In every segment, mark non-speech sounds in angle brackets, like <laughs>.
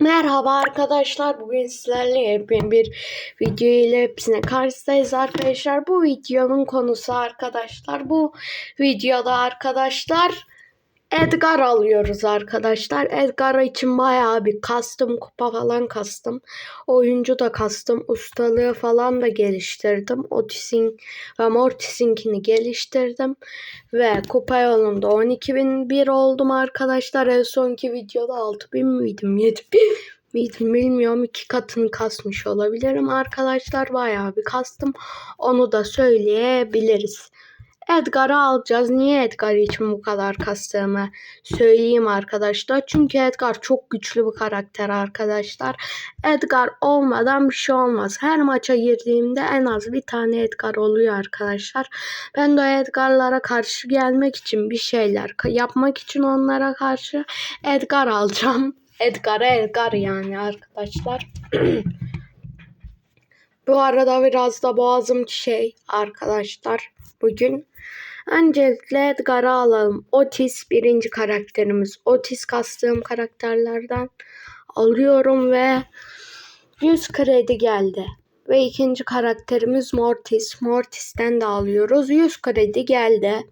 Merhaba arkadaşlar. Bugün sizlerle yepyeni bir video ile hepsine karşınızdayız arkadaşlar. Bu videonun konusu arkadaşlar. Bu videoda arkadaşlar Edgar alıyoruz arkadaşlar. Edgar için bayağı bir kastım kupa falan kastım. Oyuncu da kastım. Ustalığı falan da geliştirdim. Otis'in ve Mortis'inkini geliştirdim. Ve kupa yolunda 12.001 oldum arkadaşlar. En sonki videoda 6.000 miydim? 7.000 miydim bilmiyorum. iki katını kasmış olabilirim arkadaşlar. Bayağı bir kastım. Onu da söyleyebiliriz. Edgar'ı alacağız. Niye Edgar için bu kadar kastığımı söyleyeyim arkadaşlar. Çünkü Edgar çok güçlü bir karakter arkadaşlar. Edgar olmadan bir şey olmaz. Her maça girdiğimde en az bir tane Edgar oluyor arkadaşlar. Ben de Edgar'lara karşı gelmek için bir şeyler yapmak için onlara karşı Edgar alacağım. <laughs> Edgar Edgar yani arkadaşlar. <clears throat> Bu arada biraz da boğazım şey arkadaşlar bugün. Öncelikle Edgar'ı alalım. Otis birinci karakterimiz. Otis kastığım karakterlerden alıyorum ve 100 kredi geldi. Ve ikinci karakterimiz Mortis. Mortis'ten de alıyoruz. 100 kredi geldi.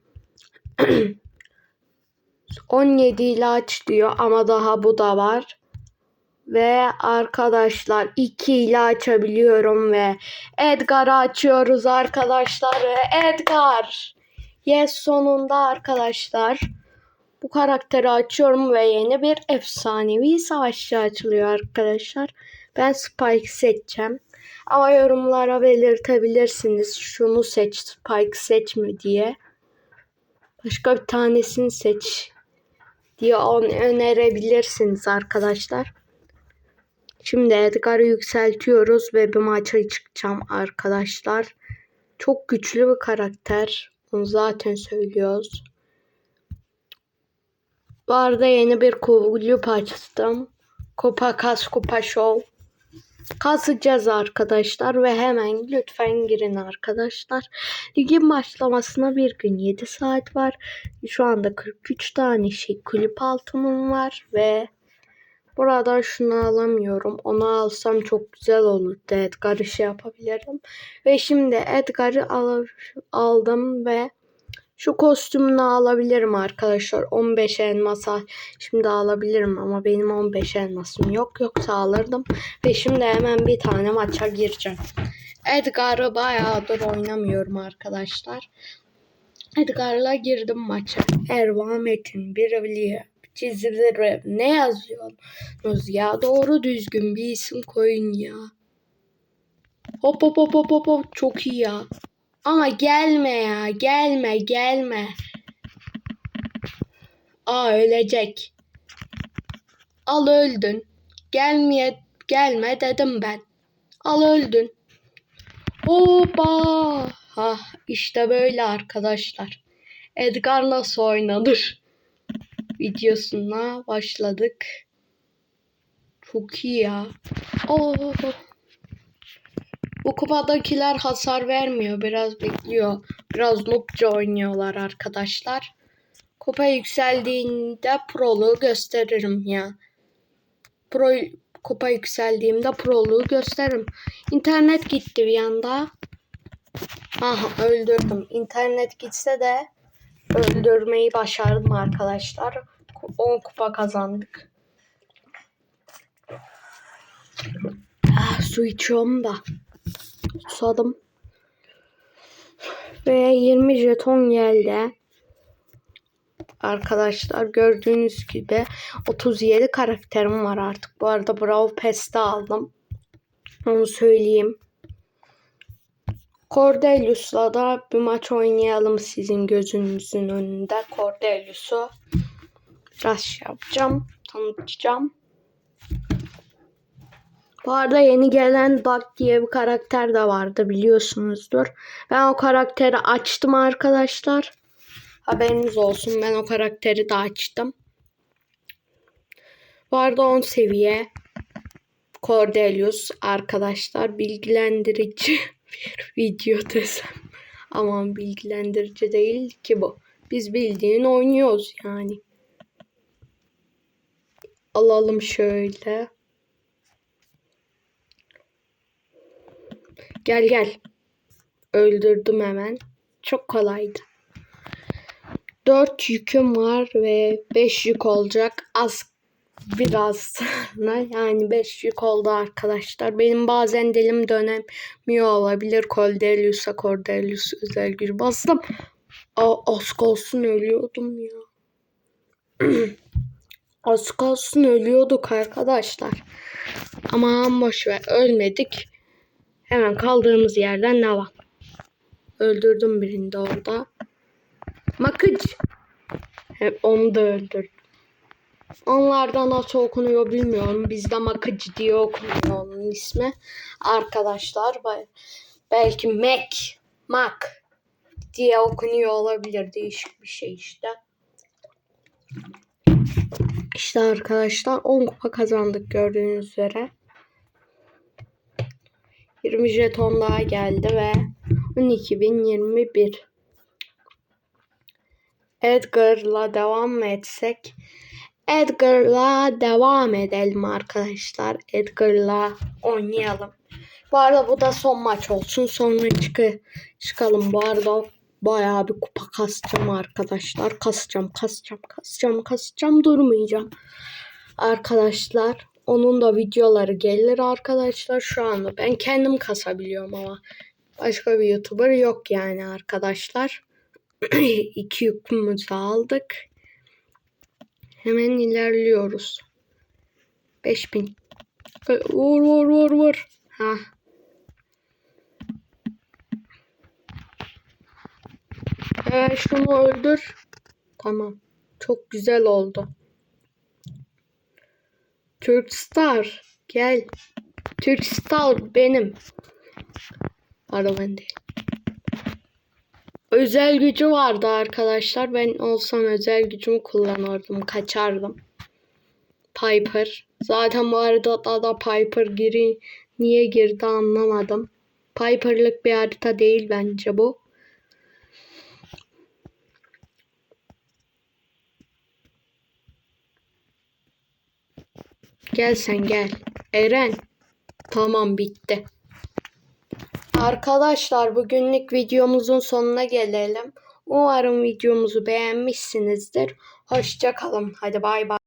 17 ile aç diyor ama daha bu da var. Ve arkadaşlar 2 ile açabiliyorum ve Edgar'ı açıyoruz arkadaşlar. Edgar. Yes sonunda arkadaşlar. Bu karakteri açıyorum ve yeni bir efsanevi savaşçı açılıyor arkadaşlar. Ben Spike seçeceğim. Ama yorumlara belirtebilirsiniz. Şunu seç, Spike seçme diye. Başka bir tanesini seç diye onu önerebilirsiniz arkadaşlar. Şimdi Edgar'ı yükseltiyoruz ve bir maça çıkacağım arkadaşlar. Çok güçlü bir karakter. Onu zaten söylüyoruz. Bu arada yeni bir kulüp açtım. Kupa Kas Kupa Show. Kasacağız arkadaşlar ve hemen lütfen girin arkadaşlar. Ligin başlamasına bir gün 7 saat var. Şu anda 43 tane şey kulüp altınım var ve Burada şunu alamıyorum. Onu alsam çok güzel olur. Edgar'ı şey yapabilirim. Ve şimdi Edgar'ı al aldım ve şu kostümünü alabilirim arkadaşlar. 15 elmasa şimdi alabilirim ama benim 15 elmasım yok. Yoksa alırdım. Ve şimdi hemen bir tane maça gireceğim. Edgar'ı bayağıdır oynamıyorum arkadaşlar. Edgar'la girdim maça. Erva Metin, Birevliye, çizgileri ne yazıyorsunuz ya? Doğru düzgün bir isim koyun ya. Hop hop hop hop hop çok iyi ya. Ama gelme ya gelme gelme. Aa ölecek. Al öldün. Gelmeye gelme dedim ben. Al öldün. Hoppa. Ha işte böyle arkadaşlar. Edgar nasıl oynanır? Videosuna başladık. Çok iyi ya. Oo. Bu kupadakiler hasar vermiyor. Biraz bekliyor. Biraz noobca oynuyorlar arkadaşlar. Kupa yükseldiğinde proluğu gösteririm ya. Pro kupa yükseldiğimde proluğu gösteririm. İnternet gitti bir anda. Aha öldürdüm. İnternet gitse de öldürmeyi başardım arkadaşlar. 10 kupa kazandık. Ah, su içiyorum da. Susadım. Ve 20 jeton geldi. Arkadaşlar gördüğünüz gibi 37 karakterim var artık. Bu arada Brawl Pass'te aldım. Onu söyleyeyim. Cordelius'la da bir maç oynayalım sizin gözünüzün önünde. Cordelius'u rush yapacağım. Tanıtacağım. Bu arada yeni gelen Bug diye bir karakter de vardı biliyorsunuzdur. Ben o karakteri açtım arkadaşlar. Haberiniz olsun ben o karakteri de açtım. Bu arada 10 seviye Cordelius arkadaşlar bilgilendirici <laughs> bir video desem. Aman bilgilendirici değil ki bu. Biz bildiğin oynuyoruz yani. Alalım şöyle. Gel gel. Öldürdüm hemen. Çok kolaydı. 4 yüküm var ve 5 yük olacak. Az biraz <laughs> sonra yani 5 yük oldu arkadaşlar. Benim bazen dilim dönemiyor olabilir. Cordelius'a Cordelius özel gücü bastım. Az kalsın ölüyordum ya. <clears throat> az kalsın ölüyorduk arkadaşlar. Aman boş ver ölmedik. Hemen kaldığımız yerden devam. Öldürdüm birini de orada. Makıç. Hep onu da öldürdüm. Onlarda nasıl okunuyor bilmiyorum. Bizde Makıcı diye okunuyor onun ismi. Arkadaşlar be- belki Mac, Mac diye okunuyor olabilir. Değişik bir şey işte. İşte arkadaşlar 10 kupa kazandık gördüğünüz üzere. 20 jeton daha geldi ve 12.021. Edgar'la devam etsek? Edgar'la devam edelim arkadaşlar. Edgar'la oynayalım. Bu arada bu da son maç olsun. Sonra çıkı, çıkalım. Bu arada bayağı bir kupa kasacağım arkadaşlar. Kasacağım, kasacağım, kasacağım, kasacağım. Durmayacağım. Arkadaşlar onun da videoları gelir arkadaşlar. Şu anda ben kendim kasabiliyorum ama başka bir YouTuber yok yani arkadaşlar. <clears throat> İki yükümüzü aldık. Hemen ilerliyoruz. 5000. Vur vur vur vur. Ha. Evet şunu öldür. Tamam. Çok güzel oldu. Türkstar gel. Türkstar benim. Pardon değil. Özel gücü vardı arkadaşlar. Ben olsam özel gücümü kullanırdım. Kaçardım. Piper. Zaten bu arada da, da Piper giri niye girdi anlamadım. Piper'lık bir harita değil bence bu. Gel sen gel. Eren. Tamam bitti. Arkadaşlar bugünlük videomuzun sonuna gelelim. Umarım videomuzu beğenmişsinizdir. Hoşça kalın. Hadi bay bay.